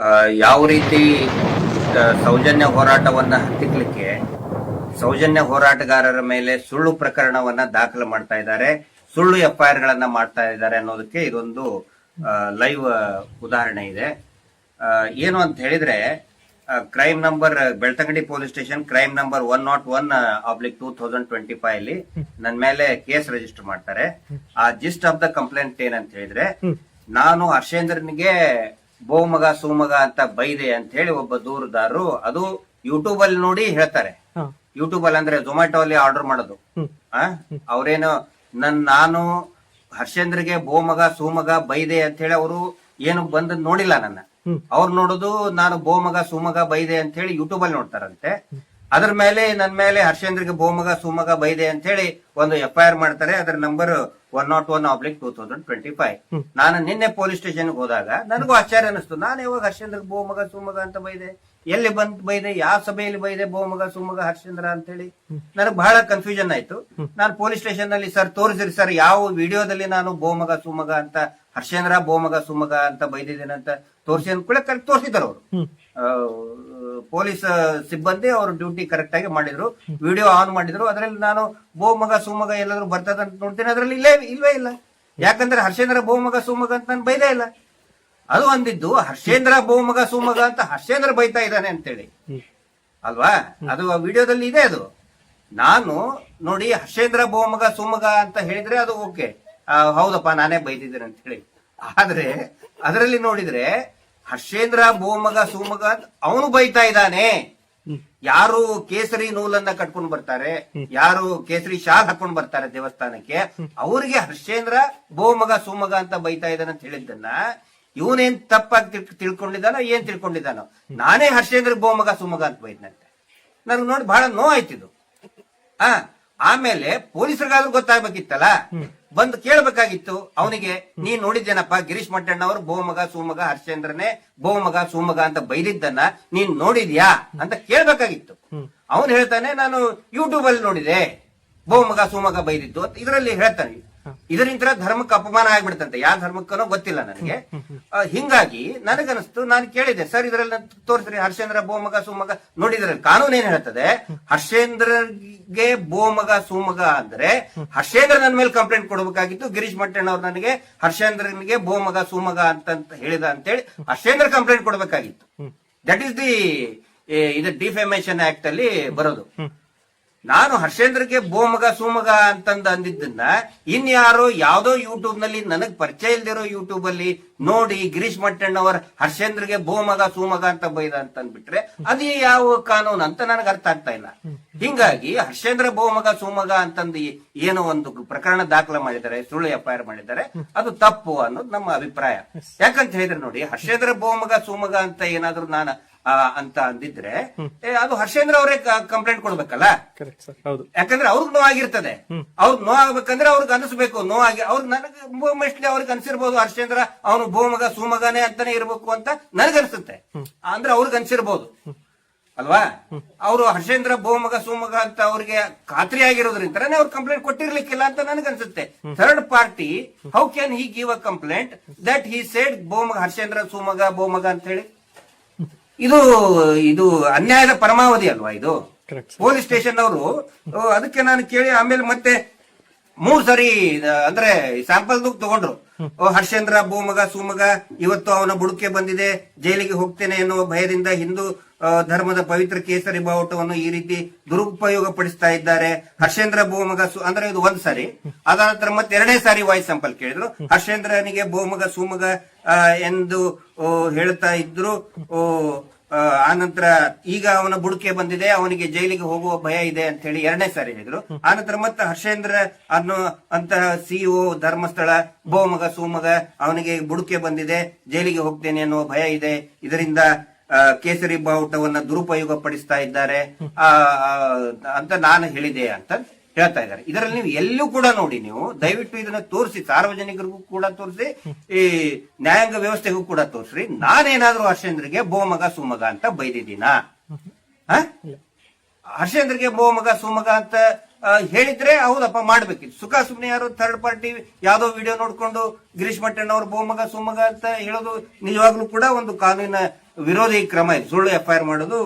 ಆ, ಯಾವ ರೀತಿ ಸೌಜನ್ಯ ಹೋರಾಟವನ್ನ ಹತ್ತಿಕ್ಕಲಿಕ್ಕೆ ಸೌಜನ್ಯ ಹೋರಾಟಗಾರರ ಮೇಲೆ ಸುಳ್ಳು ಪ್ರಕರಣವನ್ನ ದಾಖಲು ಮಾಡ್ತಾ ಇದ್ದಾರೆ. ಸುಳ್ಳು ಎಫ್ಐಆರ್ ಗಳನ್ನ ಮಾಡ್ತಾ ಇದ್ದಾರೆ ಅನ್ನೋದಕ್ಕೆ ಇದೊಂದು ಲೈವ್ ಉದಾಹರಣೆ ಇದೆ. ಆ, ಏನು ಅಂತ ಹೇಳಿದ್ರೆ crime number Belthangady police station crime number one not one oblique two thousand twenty five ಅಲ್ಲಿ ನನ್ನ ಮೇಲೆ ಕೇಸ್ ರಿಜಿಸ್ಟರ್ ಮಾಡ್ತಾರೆ. ಆ ಜಿಸ್ಟ್ ಆಫ್ ದ ಕಂಪ್ಲೇಂಟ್ ಏನಂತ ಹೇಳಿದ್ರೆ ನಾನು ಹರ್ಷೇಂದ್ರನಿಗೆ ಬೋಮಗ ಸೋಮಗ ಅಂತ ಬೈದೆ ಅಂತ ಹೇಳಿ ಒಬ್ಬ ದೂರದಾರರು ಅದು ಯೂಟ್ಯೂಬ್ ಅಲ್ಲಿ ನೋಡಿ ಹೇಳ್ತಾರೆ. ಯೂಟ್ಯೂಬ್ ಅಲ್ಲಿ ಅಂದ್ರೆ ಝೊಮ್ಯಾಟೊ ಅಲ್ಲಿ ಆರ್ಡರ್ ಮಾಡೋದು. ಆ? ಅವ್ರೇನು ನನ್ ನಾನು ಹರ್ಷೇಂದ್ರಗೆ ಬೋಮಗ ಸೋಮಗ ಬೈದೆ ಅಂತ ಹೇಳಿ ಅವರು ಏನು ಬಂದ್ ನೋಡಿಲ್ಲ ನನ್ನ. ಅವ್ರು ನೋಡುದು ನಾನು ಬೋಮಗ ಸೋಮಗ ಬೈದೆ ಅಂತ ಹೇಳಿ ಯೂಟ್ಯೂಬ್ ಅಲ್ಲಿ ನೋಡ್ತಾರಂತೆ. ಅದ್ರ ಮೇಲೆ ನನ್ ಮೇಲೆ ಹರ್ಷೇಂದ್ರಿಗೆ ಬೋಮಗ ಸುಮಗ ಬೈದೆ ಅಂತ ಹೇಳಿ ಒಂದು ಎಫ್ ಐ ಆರ್ ಮಾಡ್ತಾರೆ. ಅದ್ರ number one not one oblique two thousand twenty five ನಾನು ನಿನ್ನೆ ಪೊಲೀಸ್ ಸ್ಟೇಷನ್ ಹೋದಾಗ ನನಗೂ ಆಶ್ಚರ್ಯ ಅನಿಸ್ತು ನಾನು ಇವಾಗ ಹರ್ಷೇಂದ್ರಗೆ ಬೋಮಗ ಸುಮಗ ಅಂತ ಬೈದೆ? ಎಲ್ಲಿ ಬಂದ್ ಬೈದೆ? ಯಾವ ಸಭೆಯಲ್ಲಿ ಬೈದೆ ಭೂಮಗ ಸುಮಗ ಹರ್ಷೇಂದ್ರ ಅಂತ ಹೇಳಿ ನನಗೆ ಬಹಳ ಕನ್ಫ್ಯೂಷನ್ ಆಯ್ತು. ನಾನು ಪೊಲೀಸ್ ಸ್ಟೇಷನ್ನಲ್ಲಿ ಸರ್ ತೋರಿಸಿರಿ ಸರ್ ಯಾವ ವಿಡಿಯೋದಲ್ಲಿ ನಾನು ಭೂಮಗ ಸುಮಗ ಅಂತ ಹರ್ಷೇಂದ್ರ ಬೋಮಗ ಸುಮಗ ಅಂತ ಬೈದಿದ್ದೇನಂತ ಅಂತ ತೋರಿಸಿ ಅಂದ್ಕೊಳ್ಳೆ ಕರೆಕ್ಟ್ ತೋರಿಸಿದ್ದಾರೆ ಅವರು. ಪೊಲೀಸ್ ಸಿಬ್ಬಂದಿ ಅವ್ರ ಡ್ಯೂಟಿ ಕರೆಕ್ಟ್ ಆಗಿ ಮಾಡಿದ್ರು. ವಿಡಿಯೋ ಆನ್ ಮಾಡಿದ್ರು. ಅದರಲ್ಲಿ ನಾನು ಬೋಮಗ ಸುಮಗ ಎಲ್ಲಾದ್ರೂ ಬರ್ತದ ಅಂತ ನೋಡ್ತೇನೆ. ಅದರಲ್ಲಿ ಇಲ್ಲೇ ಇಲ್ವೇ ಇಲ್ಲ. ಯಾಕಂದ್ರೆ ಹರ್ಷೇಂದ್ರ ಬೋಮಗ ಸುಮಗ ಅಂತ ನಾನು ಬೈದೇ ಇಲ್ಲ. ಅದು ಅಂದಿದ್ದು ಹರ್ಷೇಂದ್ರ ಬೋಮಗ ಸುಮಗ ಅಂತ ಹರ್ಷೇಂದ್ರ ಬೈತಾ ಇದ್ದಾನೆ ಅಂತೇಳಿ. ಅಲ್ವಾ? ಅದು ಆ ವಿಡಿಯೋದಲ್ಲಿ ಇದೆ ಅದು. ನಾನು ನೋಡಿ ಹರ್ಷೇಂದ್ರ ಬೋಮಗ ಸುಮಗ ಅಂತ ಹೇಳಿದ್ರೆ ಅದು ಓಕೆ. ಹೌದಪ್ಪ ನಾನೇ ಬೈದಿದ್ದೇನೆ ಅಂತ ಹೇಳಿ. ಆದ್ರೆ ಅದರಲ್ಲಿ ನೋಡಿದ್ರೆ ಹರ್ಷೇಂದ್ರ ಬೋಮಗ ಸುಮಗ ಅಂತ ಅವನು ಬೈತಾ ಇದ್ದಾನೆ. ಯಾರು ಕೇಸರಿ ನೂಲನ್ನ ಕಟ್ಕೊಂಡು ಬರ್ತಾರೆ ಯಾರು ಕೇಸರಿ ಶಾಲ್ ಹಾಕೊಂಡು ಬರ್ತಾರೆ ದೇವಸ್ಥಾನಕ್ಕೆ ಅವರಿಗೆ ಹರ್ಷೇಂದ್ರ ಬೋಮಗ ಸುಮಗ ಅಂತ ಬೈತಾ ಇದ್ದಾನೆ ಅಂತ ಹೇಳಿದ್ದನ್ನ ಇವನೇನ್ ತಪ್ಪಾಗಿ ತಿಳ್- ತಿಳ್ಕೊಂಡಿದ್ದಾನೋ ಏನ್ ತಿಳ್ಕೊಂಡಿದ್ದಾನೋ ನಾನೇ ಹರ್ಷೇಂದ್ರ ಬೋಮಗ ಸುಮಗ ಅಂತ ಬೈದ್ನಂತೆ. ನನ್ಗೆ ನೋಡಿ ಬಹಳ ನೋವಾಯ್ತಿದು. ಆ ಆಮೇಲೆ ಪೊಲೀಸರಿಗಾದ್ರೂ ಗೊತ್ತಾಗ್ಬೇಕಿತ್ತಲ್ಲ? ಬಂದು ಕೇಳಬೇಕಾಗಿತ್ತು ಅವನಿಗೆ ನೀನ್ ನೋಡಿದ್ದೇನಪ್ಪ ಗಿರೀಶ್ ಮಟ್ಟಣ್ಣವರು ಭೋಮಗ ಸೋಮಗ ಹರ್ಷೇಂದ್ರನೇ ಭೋಮಗ ಸೋಮಗ ಅಂತ ಬೈದಿದ್ದನ್ನ ನೀನ್ ನೋಡಿದ್ಯಾ? ಅಂತ ಕೇಳ್ಬೇಕಾಗಿತ್ತು. ಅವನು ಹೇಳ್ತಾನೆ ನಾನು ಯೂಟ್ಯೂಬ್ ಅಲ್ಲಿ ನೋಡಿದೆ ಭೋಮಗ ಸೋಮಗ ಬೈದಿದ್ದು ಅಂತ ಇದರಲ್ಲಿ ಹೇಳ್ತಾನೆ. ಇದರಿಂದ ಧರ್ಮಕ್ಕೆ ಅಪಮಾನ ಆಗ್ಬಿಡ್ತಂತೆ. ಯಾವ ಧರ್ಮಕ್ಕನೋ ಗೊತ್ತಿಲ್ಲ ನನಗೆ. ಹಿಂಗಾಗಿ ನನಗನ್ನಿಸ್ತು ನಾನು ಕೇಳಿದೆ ಸರ್ ಇದರಲ್ಲಿ ತೋರಿಸ್ರಿ ಹರ್ಷೇಂದ್ರ ಬೋಮಗ ಸುಮಗ. ನೋಡಿದ್ರೆ ಕಾನೂನು ಏನ್ ಹೇಳ್ತದೆ? ಹರ್ಷೇಂದ್ರಗೆ ಬೋಮಗ ಸುಮಗ ಅಂದ್ರೆ ಹರ್ಷೇಂದ್ರ ನನ್ನ ಮೇಲೆ ಕಂಪ್ಲೇಂಟ್ ಕೊಡಬೇಕಾಗಿತ್ತು. ಗಿರೀಶ್ ಮಟ್ಟಣ್ಣ ಅವ್ರು ನನಗೆ ಹರ್ಷೇಂದ್ರನಿಗೆ ಬೋಮಗ ಸುಮಗ ಅಂತ ಅಂತ ಹೇಳಿದ ಅಂತೇಳಿ ಹರ್ಷೇಂದ್ರ ಕಂಪ್ಲೇಂಟ್ ಕೊಡಬೇಕಾಗಿತ್ತು. ದಟ್ ಈಸ್ ದಿ ಇದು ಡಿಫೆಮೇಶನ್ ಆಕ್ಟ್ ಅಲ್ಲಿ ಬರೋದು. ನಾನು ಹರ್ಷೇಂದ್ರಗೆ ಬೋಮಗ ಸುಮಗ ಅಂತಂದು ಅಂದಿದ್ದನ್ನ ಇನ್ಯಾರೋ ಯಾವ್ದೋ ಯೂಟ್ಯೂಬ್ನಲ್ಲಿ ನನಗ್ ಪರಿಚಯ ಇಲ್ದಿರೋ ಯೂಟ್ಯೂಬ್ ಅಲ್ಲಿ ನೋಡಿ ಗಿರೀಶ್ ಮಟ್ಟಣ್ಣವರ್ ಹರ್ಷೇಂದ್ರಗೆ ಬೋಮಗ ಸುಮಗ ಅಂತ ಬೈದ ಅಂತ ಅಂದ್ಬಿಟ್ರೆ ಅದು ಯಾವ ಕಾನೂನು ಅಂತ ನನಗೆ ಅರ್ಥ ಆಗ್ತಾ ಇಲ್ಲ. ಹಿಂಗಾಗಿ ಹರ್ಷೇಂದ್ರ ಬೋಮಗ ಸುಮಗ ಅಂತಂದು ಏನೋ ಒಂದು ಪ್ರಕರಣ ದಾಖಲೆ ಮಾಡಿದ್ದಾರೆ, ಸುಳ್ಳು ಎಫ್ಐಆರ್ ಮಾಡಿದ್ದಾರೆ, ಅದು ತಪ್ಪು ಅನ್ನೋದು ನಮ್ಮ ಅಭಿಪ್ರಾಯ. ಯಾಕಂತ ಹೇಳಿದ್ರೆ ನೋಡಿ, ಹರ್ಷೇಂದ್ರ ಬೋಮಗ ಸುಮಗ ಅಂತ ಏನಾದ್ರೂ ನಾನು ಅಂತ ಅಂದಿದ್ರೆ ಏ, ಅದು ಹರ್ಷೇಂದ್ರ ಅವರೇ ಕಂಪ್ಲೇಂಟ್ ಕೊಡ್ಬೇಕಲ್ಲ? ಯಾಕಂದ್ರೆ ಅವ್ರಿಗೆ ನೋ ಅವ್ರಿಗೆ ನೋವಾಗ್ಬೇಕಂದ್ರೆ ಅವ್ರಿಗೆ ಅನಿಸ್ಬೇಕು ಆಗಿ ಅವ್ರಿಗೆ ನನಗೆ ಮೋಸ್ಟ್ಲಿ ಅವ್ರಿಗೆ ಅನ್ಸಿರ್ಬೋದು ಹರ್ಷೇಂದ್ರ ಅವನು ಭೂಮಗ ಸುಮಗನೇ ಅಂತಾನೆ ಇರ್ಬೇಕು ಅಂತ ನನಗನ್ಸುತ್ತೆ. ಅಂದ್ರೆ ಅವ್ರಿಗೆ ಅನ್ಸಿರ್ಬೋದು. ಅಲ್ವಾ? ಅವರು ಹರ್ಷೇಂದ್ರ ಭೂಮಗ ಸುಮಗ ಅಂತ ಅವ್ರಿಗೆ ಖಾತ್ರಿ ಆಗಿರೋದ್ರಿಂದನೇ ಅವ್ರು ಕಂಪ್ಲೇಂಟ್ ಕೊಟ್ಟಿರ್ಲಿಕ್ಕಿಲ್ಲ ಅಂತ ನನಗನ್ಸುತ್ತೆ. Third party how can he give a complaint that he said ಭೂಮಗ Harshendra ಸುಮಗ ಭೂಮಗ ಅಂತ ಹೇಳಿ? ಇದು ಇದು ಅನ್ಯಾಯದ ಪರಮಾವಧಿ ಅಲ್ವಾ ಇದು? ಪೊಲೀಸ್ ಸ್ಟೇಷನ್ ಅವರು ಅದಕ್ಕೆ ನಾನು ಕೇಳಿ ಆಮೇಲೆ ಮತ್ತೆ ಮೂರ್ ಸರಿ ಅಂದ್ರೆ ಸ್ಯಾಂಪಲ್ ತಗೊಂಡ್ರು. ಹರ್ಷೇಂದ್ರ ಭೂಮಗ ಸುಮಗ ಇವತ್ತು ಅವನ ಬುಡಕೆ ಬಂದಿದೆ ಜೈಲಿಗೆ ಹೋಗ್ತೇನೆ ಎನ್ನುವ ಭಯದಿಂದ ಹಿಂದೂ ಧರ್ಮದ ಪವಿತ್ರ ಕೇಸರಿ ಬಾವುಟವನ್ನು ಈ ರೀತಿ ದುರುಪಯೋಗ ಪಡಿಸ್ತಾ ಇದ್ದಾರೆ. ಹರ್ಷೇಂದ್ರ ಭೂಮಗ ಸು ಅಂದ್ರೆ ಇದು ಒಂದ್ ಸಾರಿ. ಅದಾದ ನಂತರ ಮತ್ತೆ ಎರಡನೇ ಸಾರಿ ವಾಯ್ಸ್ ಸ್ಯಾಂಪಲ್ ಕೇಳಿದ್ರು. ಹರ್ಷೇಂದ್ರನಿಗೆ ಭೂಮಗ ಸುಮಗ ಎಂದು ಹೇಳ್ತಾ ಇದ್ರು. ಓ ಆ, ನಂತರ ಈಗ ಅವನ ಬುಡಕೆ ಬಂದಿದೆ ಅವನಿಗೆ ಜೈಲಿಗೆ ಹೋಗುವ ಭಯ ಇದೆ ಅಂತ ಹೇಳಿ ಎರಡನೇ ಸಾರಿ ಹೇಳಿದ್ರು. ಆನಂತರ ಮತ್ತೆ ಹರ್ಷೇಂದ್ರ ಅನ್ನೋ ಅಂತಹ ಸಿಇಒ ಧರ್ಮಸ್ಥಳ ಬೋಮಗ ಸೋಮಗ ಅವನಿಗೆ ಬುಡಕೆ ಬಂದಿದೆ ಜೈಲಿಗೆ ಹೋಗ್ತೇನೆ ಅನ್ನುವ ಭಯ ಇದೆ. ಇದರಿಂದ ಆ, ಕೇಸರಿ ಬಾವುಟವನ್ನ ದುರುಪಯೋಗ ಪಡಿಸ್ತಾ ಇದ್ದಾರೆ. ಆ, ಆ, ಅಂತ ನಾನು ಹೇಳಿದೆ ಅಂತ ಹೇಳ್ತಾ ಇದ್ದಾರೆ. ಇದರಲ್ಲಿ ನೀವು ಎಲ್ಲೂ ಕೂಡ ನೋಡಿ ನೀವು ದಯವಿಟ್ಟು ಇದನ್ನ ತೋರಿಸಿ ಸಾರ್ವಜನಿಕರಿಗೂ ಕೂಡ ತೋರಿಸಿ ಈ ನ್ಯಾಯಾಂಗ ವ್ಯವಸ್ಥೆಗೂ ಕೂಡ ತೋರಿಸ್ರಿ. ನಾನೇನಾದ್ರೂ ಹರ್ಷೇಂದ್ರಿಗೆ ಬೋಮಗ ಸುಮಗ ಅಂತ ಬೈದಿದ್ದೀನ? ಹರ್ಷೇಂದ್ರಿಗೆ ಬೋಮಗ ಸುಮಗ ಅಂತ ಹೇಳಿದ್ರೆ ಹೌದಪ್ಪ ಮಾಡ್ಬೇಕಿತ್ತು. ಸುಖ ಸುಮ್ನೆ ಯಾರು ಥರ್ಡ್ ಪಾರ್ಟಿ ಯಾವ್ದೋ ವಿಡಿಯೋ ನೋಡ್ಕೊಂಡು ಗಿರೀಶ್ ಮಟ್ಟಣ್ಣವ್ರು ಬೋಮಗ ಸುಮಗ ಅಂತ ಹೇಳೋದು ನಿಜವಾಗ್ಲೂ ಕೂಡ ಒಂದು ಕಾನೂನಿನ ವಿರೋಧಿ ಕ್ರಮ ಇದೆ. ಸುಳ್ಳು ಎಫ್ಐಆರ್ ಮಾಡೋದು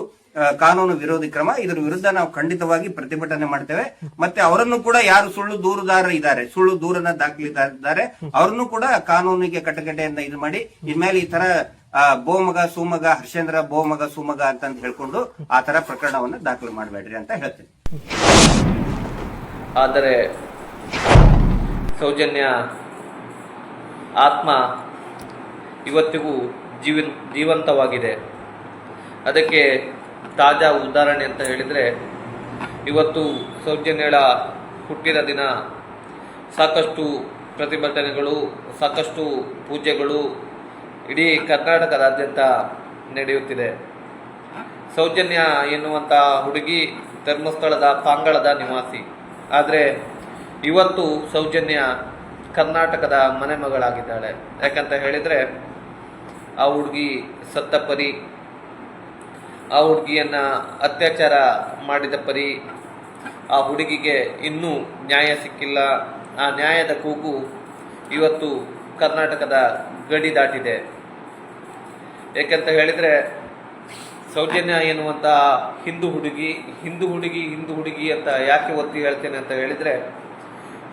ಕಾನೂನು ವಿರೋಧಿ ಕ್ರಮ. ಇದರ ವಿರುದ್ಧ ನಾವು ಖಂಡಿತವಾಗಿ ಪ್ರತಿಭಟನೆ ಮಾಡ್ತೇವೆ. ಮತ್ತೆ ಅವರನ್ನು ಕೂಡ ಯಾರು ಸುಳ್ಳು ದೂರುದಾರ ಇದ್ದಾರೆ, ಸುಳ್ಳು ದೂರನ ದಾಖಲಿದ್ದಾರೆ ಅವ್ರನ್ನು ಕೂಡ ಕಾನೂನಿಗೆ ಕಟ್ಟಕಟ್ಟೆಯಿಂದ ಇದು ಮಾಡಿ, ಇನ್ಮೇಲೆ ಈ ತರ ಬೋಮಗ, ಸುಮಗ, ಹರ್ಷೇಂದ್ರ, ಬೋಮಗ, ಸುಮಗ ಅಂತ ಹೇಳ್ಕೊಂಡು ಆ ತರ ಪ್ರಕರಣವನ್ನ ದಾಖಲು ಮಾಡಬೇಡ್ರಿ ಅಂತ ಹೇಳ್ತೀನಿ. ಆದರೆ ಸೌಜನ್ಯ ಆತ್ಮ ಇವತ್ತಿಗೂ ಜೀವಂತವಾಗಿದೆ. ಅದಕ್ಕೆ ತಾಜಾ ಉದಾಹರಣೆ ಅಂತ ಹೇಳಿದರೆ, ಇವತ್ತು ಸೌಜನ್ಯಳ ಹುಟ್ಟಿದ ದಿನ. ಸಾಕಷ್ಟು ಪ್ರತಿಭಟನೆಗಳು, ಸಾಕಷ್ಟು ಪೂಜೆಗಳು ಇಡೀ ಕರ್ನಾಟಕದಾದ್ಯಂತ ನಡೆಯುತ್ತಿದೆ. ಸೌಜನ್ಯ ಎನ್ನುವಂಥ ಹುಡುಗಿ ಧರ್ಮಸ್ಥಳದ ಪಾಂಗಳದ ನಿವಾಸಿ. ಆದರೆ ಇವತ್ತು ಸೌಜನ್ಯ ಕರ್ನಾಟಕದ ಮನೆಮಗಳಾಗಿದ್ದಾಳೆ. ಯಾಕಂತ ಹೇಳಿದರೆ, ಆ ಹುಡುಗಿ ಸತ್ತ ಪರಿ ಆ ಹುಡುಗಿಯನ್ನ ಅತ್ಯಾಚಾರ ಮಾಡಿದ ಪರಿ ಆ ಹುಡುಗಿಗೆ ಇನ್ನೂ ನ್ಯಾಯ ಸಿಕ್ಕಿಲ್ಲ. ಆ ನ್ಯಾಯದ ಕೂಗು ಇವತ್ತು ಕರ್ನಾಟಕದ ಗಡಿ ದಾಟಿದೆ. ಏಕೆಂತ ಹೇಳಿದರೆ ಸೌಜನ್ಯ ಎನ್ನುವಂಥ ಹಿಂದೂ ಹುಡುಗಿ ಹಿಂದೂ ಹುಡುಗಿ ಹಿಂದೂ ಹುಡುಗಿ ಅಂತ ಯಾಕೆ ಒತ್ತಿ ಹೇಳ್ತೇನೆ ಅಂತ ಹೇಳಿದರೆ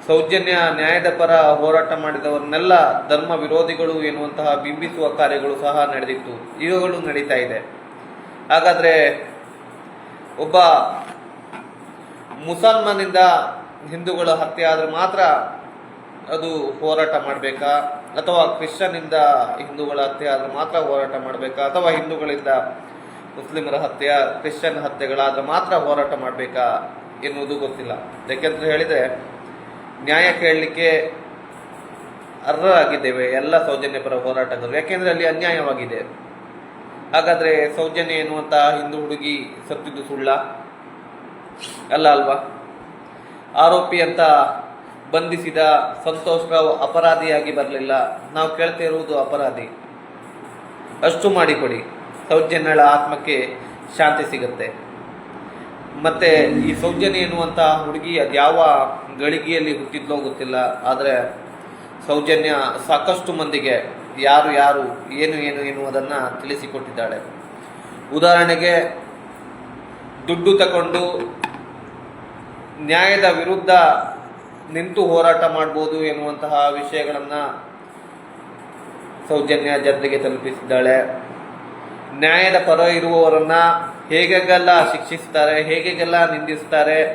ಸೌಜನ್ಯ ನ್ಯಾಯದ ಪರ ಹೋರಾಟ ಮಾಡಿದವರನ್ನೆಲ್ಲ ಧರ್ಮ ವಿರೋಧಿಗಳು ಎನ್ನುವಂತಹ ಬಿಂಬಿಸುವ ಕಾರ್ಯಗಳು ಸಹ ನಡೆದಿತ್ತು. ಇವುಗಳು ನಡೀತಾ ಇದೆ. ಹಾಗಾದರೆ ಒಬ್ಬ ಮುಸಲ್ಮಾನಿಂದ ಹಿಂದೂಗಳ ಹತ್ಯೆ ಆದರೆ ಮಾತ್ರ ಅದು ಹೋರಾಟ ಮಾಡಬೇಕಾ? ಅಥವಾ ಕ್ರಿಶ್ಚಿಯನ್ನಿಂದ ಹಿಂದೂಗಳ ಹತ್ಯೆ ಆದರೆ ಮಾತ್ರ ಹೋರಾಟ ಮಾಡಬೇಕಾ? ಅಥವಾ ಹಿಂದೂಗಳಿಂದ ಮುಸ್ಲಿಮರ ಹತ್ಯೆ, ಕ್ರಿಶ್ಚಿಯನ್ ಹತ್ಯೆಗಳಾದರೆ ಮಾತ್ರ ಹೋರಾಟ ಮಾಡಬೇಕಾ ಎನ್ನುವುದು ಗೊತ್ತಿಲ್ಲ. ಯಾಕೆಂದ್ರೆ ಹೇಳಿದರೆ ನ್ಯಾಯ ಕೇಳಲಿಕ್ಕೆ ಅರ್ಹರಾಗಿದ್ದೇವೆ ಎಲ್ಲ ಸೌಜನ್ಯ ಪರ ಹೋರಾಟಗಾರರು ಯಾಕೆಂದ್ರೆ ಅಲ್ಲಿ ಅನ್ಯಾಯವಾಗಿದೆ. ಹಾಗಾದ್ರೆ ಸೌಜನ್ಯ ಎನ್ನುವಂತ ಹಿಂದೂ ಹುಡುಗಿ ಸತ್ತಿದ್ದು ಸುಳ್ಳ? ಅಲ್ಲ ಅಲ್ವಾ? ಆರೋಪಿ ಅಂತ ಬಂಧಿಸಿದ ಸಂತೋಷ್ ರಾವ್ ಅಪರಾಧಿಯಾಗಿ ಬರಲಿಲ್ಲ. ನಾವು ಕೇಳ್ತಾ ಇರುವುದು ಅಪರಾಧಿ. ಅಷ್ಟು ಮಾಡಿಕೊಡಿ. ಸೌಜನ್ಯಳ ಆತ್ಮಕ್ಕೆ ಶಾಂತಿ ಸಿಗುತ್ತೆ. ಮತ್ತೆ ಈ ಸೌಜನ್ಯ ಎನ್ನುವಂಥ ಹುಡುಗಿ ಅದು ಯಾವ ಗಳಿಗೆಯಲ್ಲಿ ಹುಟ್ಟಿದ್ಲೋ ಗೊತ್ತಿಲ್ಲ. ಆದರೆ ಸೌಜನ್ಯ ಸಾಕಷ್ಟು ಮಂದಿಗೆ ಯಾರು ಯಾರು, ಏನು ಏನು ಎನ್ನುವುದನ್ನು ತಿಳಿಸಿಕೊಟ್ಟಿದ್ದಾಳೆ. ಉದಾಹರಣೆಗೆ, ದುಡ್ಡು ತಗೊಂಡು ನ್ಯಾಯದ ವಿರುದ್ಧ ನಿಂತು ಹೋರಾಟ ಮಾಡ್ಬೋದು ಎನ್ನುವಂತಹ ವಿಷಯಗಳನ್ನು ಸೌಜನ್ಯ ಜನರಿಗೆ ತಲುಪಿಸಿದ್ದಾಳೆ. ನ್ಯಾಯದ ಪರ ಇರುವವರನ್ನ ಹೇಗೆಲ್ಲ ಶಿಕ್ಷಿಸ್ತಾರೆ, ಹೇಗೆಲ್ಲ ನಿಂದಿಸ್ತಾರೆ,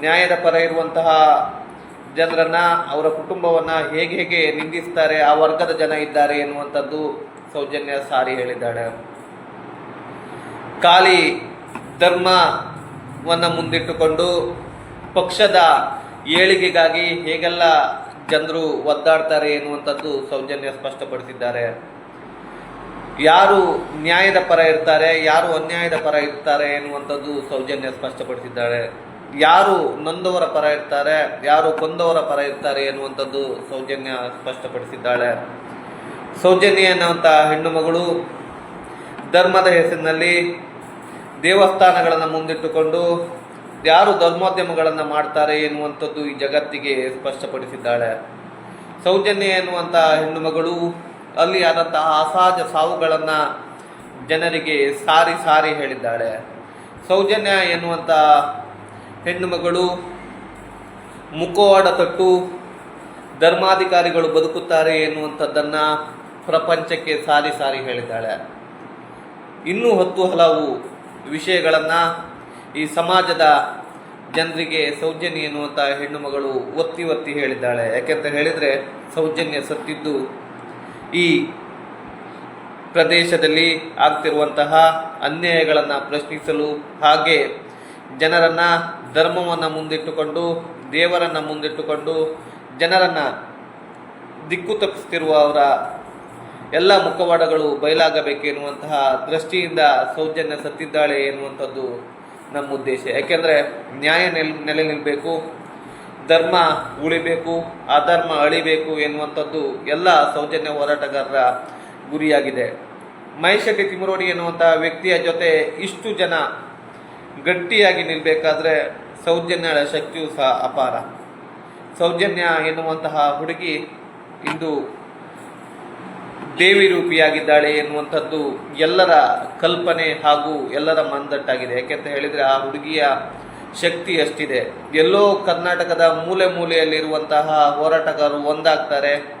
ನ್ಯಾಯದ ಪರ ಇರುವಂತಹ ಜನರನ್ನ, ಅವರ ಕುಟುಂಬವನ್ನ ಹೇಗೆ ಹೇಗೆ ನಿಂದಿಸ್ತಾರೆ, ಆ ವರ್ಗದ ಜನ ಇದ್ದಾರೆ ಎನ್ನುವಂಥದ್ದು ಸೌಜನ್ಯ ಸಾರಿ ಹೇಳಿದ್ದಾಳೆ. ಖಾಲಿ ಧರ್ಮವನ್ನು ಮುಂದಿಟ್ಟುಕೊಂಡು ಪಕ್ಷದ ಏಳಿಗೆಗಾಗಿ ಹೇಗೆಲ್ಲ ಜನರು ಒದ್ದಾಡ್ತಾರೆ ಎನ್ನುವಂಥದ್ದು ಸೌಜನ್ಯ ಸ್ಪಷ್ಟಪಡಿಸಿದ್ದಾರೆ. ಯಾರು ನ್ಯಾಯದ ಪರ ಇರ್ತಾರೆ, ಯಾರು ಅನ್ಯಾಯದ ಪರ ಇರ್ತಾರೆ ಎನ್ನುವಂಥದ್ದು ಸೌಜನ್ಯ ಸ್ಪಷ್ಟಪಡಿಸಿದ್ದಾರೆ ಯಾರು ನೊಂದವರ ಪರ ಇರ್ತಾರೆ, ಯಾರು ಕೊಂದವರ ಪರ ಇರ್ತಾರೆ ಎನ್ನುವಂಥದ್ದು ಸೌಜನ್ಯ ಸ್ಪಷ್ಟಪಡಿಸಿದ್ದಾಳೆ. ಸೌಜನ್ಯ ಎನ್ನುವಂಥ ಹೆಣ್ಣು ಮಗಳು ಧರ್ಮದ ಹೆಸರಿನಲ್ಲಿ ದೇವಸ್ಥಾನಗಳನ್ನು ಮುಂದಿಟ್ಟುಕೊಂಡು ಯಾರು ಧರ್ಮೋದ್ಯಮಗಳನ್ನು ಮಾಡ್ತಾರೆ ಎನ್ನುವಂಥದ್ದು ಈ ಜಗತ್ತಿಗೆ ಸ್ಪಷ್ಟಪಡಿಸಿದ್ದಾಳೆ. ಸೌಜನ್ಯ ಎನ್ನುವಂಥ ಹೆಣ್ಣು ಮಗಳು ಅಲ್ಲಿ ಆದಂತಹ ಅಸಹಜ ಸಾವುಗಳನ್ನು ಜನರಿಗೆ ಸಾರಿ ಸಾರಿ ಹೇಳಿದ್ದಾಳೆ. ಸೌಜನ್ಯ ಎನ್ನುವಂಥ ಹೆಣ್ಣು ಮಗಳು, ಮುಖವಾಡ ತೊಟ್ಟು, ಧರ್ಮಾಧಿಕಾರಿಗಳು ಬದುಕುತ್ತಾರೆ ಎನ್ನುವಂಥದ್ದನ್ನು ಪ್ರಪಂಚಕ್ಕೆ ಸಾರಿ ಸಾರಿ ಹೇಳಿದ್ದಾಳೆ. ಇನ್ನೂ ಹತ್ತು ಹಲವು ವಿಷಯಗಳನ್ನು ಈ ಸಮಾಜದ ಜನರಿಗೆ ಸೌಜನ್ಯ ಎನ್ನುವಂಥ ಹೆಣ್ಣು ಮಗಳು ಒತ್ತಿ ಒತ್ತಿ ಹೇಳಿದ್ದಾಳೆ. ಯಾಕೆಂತ ಹೇಳಿದರೆ ಸೌಜನ್ಯ ಸತ್ತಿದ್ದು ಈ ಪ್ರದೇಶದಲ್ಲಿ ಆಗ್ತಿರುವಂತಹ ಅನ್ಯಾಯಗಳನ್ನು ಪ್ರಶ್ನಿಸಲು ಹಾಗೆ ಜನರನ್ನು ಧರ್ಮವನ್ನು ಮುಂದಿಟ್ಟುಕೊಂಡು, ದೇವರನ್ನು ಮುಂದಿಟ್ಟುಕೊಂಡು, ಜನರನ್ನು ದಿಕ್ಕು ತಪ್ಪಿಸ್ತಿರುವ ಅವರ ಎಲ್ಲ ಮುಖವಾಡಗಳು ಬಯಲಾಗಬೇಕೆನ್ನುವಂತಹ ದೃಷ್ಟಿಯಿಂದ ಸೌಜನ್ಯ ಸತ್ತಿದ್ದಾಳೆ ಎನ್ನುವಂಥದ್ದು ನಮ್ಮ ಉದ್ದೇಶ ಯಾಕೆಂದರೆ ನ್ಯಾಯ ನೆಲ್, ನೆಲೆ ನಿಲ್ಲಬೇಕು ಧರ್ಮ ಉಳಿಬೇಕು, ಅಧರ್ಮ ಅಳಿಬೇಕು ಎನ್ನುವಂಥದ್ದು ಎಲ್ಲ ಸೌಜನ್ಯ ಹೋರಾಟಗಾರರ ಗುರಿಯಾಗಿದೆ. ಮಹೇಶೆಟ್ಟಿ ತಿಮರೋಡಿ ಎನ್ನುವಂಥ ವ್ಯಕ್ತಿಯ ಜೊತೆ ಇಷ್ಟು ಜನ ಗಟ್ಟಿಯಾಗಿ ನಿಲ್ಲಬೇಕಾದ್ರೆ ಸೌಜನ್ಯಳ ಶಕ್ತಿಯು ಸಹ ಅಪಾರ. ಸೌಜನ್ಯ ಎನ್ನುವಂತಹ ಹುಡುಗಿ ಇಂದು ದೇವಿ ರೂಪಿಯಾಗಿದ್ದಾಳೆ ಎನ್ನುವಂಥದ್ದು ಎಲ್ಲರ ಕಲ್ಪನೆ ಹಾಗೂ ಎಲ್ಲರ ಮಂದಟ್ಟಾಗಿದೆ ಯಾಕೆಂತ ಹೇಳಿದರೆ ಆ ಹುಡುಗಿಯ ಶಕ್ತಿ ಅಷ್ಟಿದೆ. ಎಲ್ಲೋ ಕರ್ನಾಟಕದ ಮೂಲೆ ಮೂಲೆಯಲ್ಲಿರುವಂತಹ ಹೋರಾಟಗಾರರು ಒಂದಾಗ್ತಾರೆ.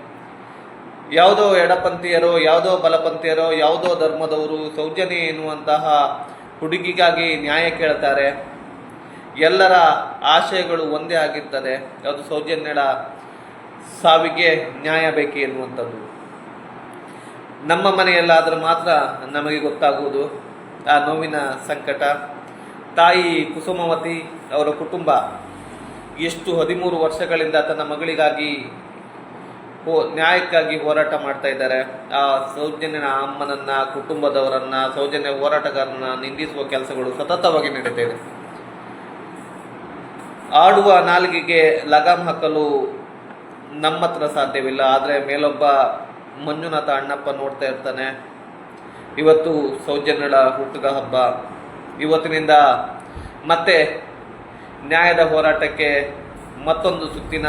ಯಾವುದೋ ಎಡಪಂಥೀಯರೋ, ಯಾವುದೋ ಬಲಪಂಥೀಯರೋ, ಯಾವುದೋ ಧರ್ಮದವರು ಸೌಜನ್ಯ ಎನ್ನುವಂತಹ ಹುಡುಗಿಗಾಗಿ ನ್ಯಾಯ ಕೇಳ್ತಾರೆ. ಎಲ್ಲರ ಆಶಯಗಳು ಒಂದೇ ಆಗಿರ್ತದೆ. ಅದು ಸೌಜನ್ಯಳ ಸಾವಿಗೆ ನ್ಯಾಯ ಬೇಕೆ ಎನ್ನುವಂಥದ್ದು. ನಮ್ಮ ಮನೆಯಲ್ಲಾದರೂ ಮಾತ್ರ ನಮಗೆ ಗೊತ್ತಾಗುವುದು ಆ ನೋವಿನ ಸಂಕಟ. ತಾಯಿ ಕುಸುಮವತಿ ಅವರ ಕುಟುಂಬ ಎಷ್ಟು ಹದಿಮೂರು ವರ್ಷಗಳಿಂದ ತನ್ನ ಮಗಳಿಗಾಗಿ ಹೋ ನ್ಯಾಯಕ್ಕಾಗಿ ಹೋರಾಟ ಮಾಡ್ತಾ ಇದ್ದಾರೆ. ಆ, ಸೌಜನ್ಯನ ಅಮ್ಮನನ್ನ, ಕುಟುಂಬದವರನ್ನ, ಸೌಜನ್ಯ ಹೋರಾಟಗಾರನ ನಿಂದಿಸುವ ಕೆಲಸಗಳು ಸತತವಾಗಿ ನಡೀತಾ ಇದೆ. ಆಡುವ ನಾಲಿಗೆಗೆ ಲಗಾಮ್ ಹಾಕಲು ನಮ್ಮ ಹತ್ರ ಸಾಧ್ಯವಿಲ್ಲ. ಆದರೆ ಮೇಲೊಬ್ಬ ಮಂಜುನಾಥ ಅಣ್ಣಪ್ಪ ನೋಡ್ತಾ ಇರ್ತಾನೆ. ಇವತ್ತು ಸೌಜನ್ಯಳ ಹುಟ್ಟುಗ ಹಬ್ಬ. ಇವತ್ತಿನಿಂದ ಮತ್ತೆ ನ್ಯಾಯದ ಹೋರಾಟಕ್ಕೆ ಮತ್ತೊಂದು ಸುತ್ತಿನ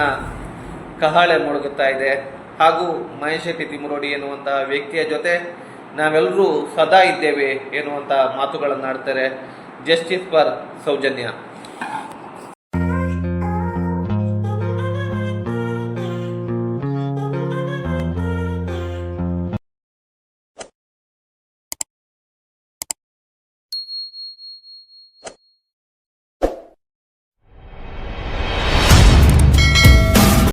ಕಹಳೆ ಮೊಳಗುತ್ತಾ ಇದೆ. ಹಾಗೂ ಮಹೇಶ್ ಶೆಟ್ಟಿ ತಿಮುರೋಡಿ ಎನ್ನುವಂತಹ ವ್ಯಕ್ತಿಯ ಜೊತೆ ನಾವೆಲ್ಲರೂ ಸದಾ ಇದ್ದೇವೆ ಎನ್ನುವಂತಹ ಮಾತುಗಳನ್ನು ಆಡ್ತಾರೆ ಜಸ್ಟಿಸ್ ಫಾರ್ ಸೌಜನ್ಯ.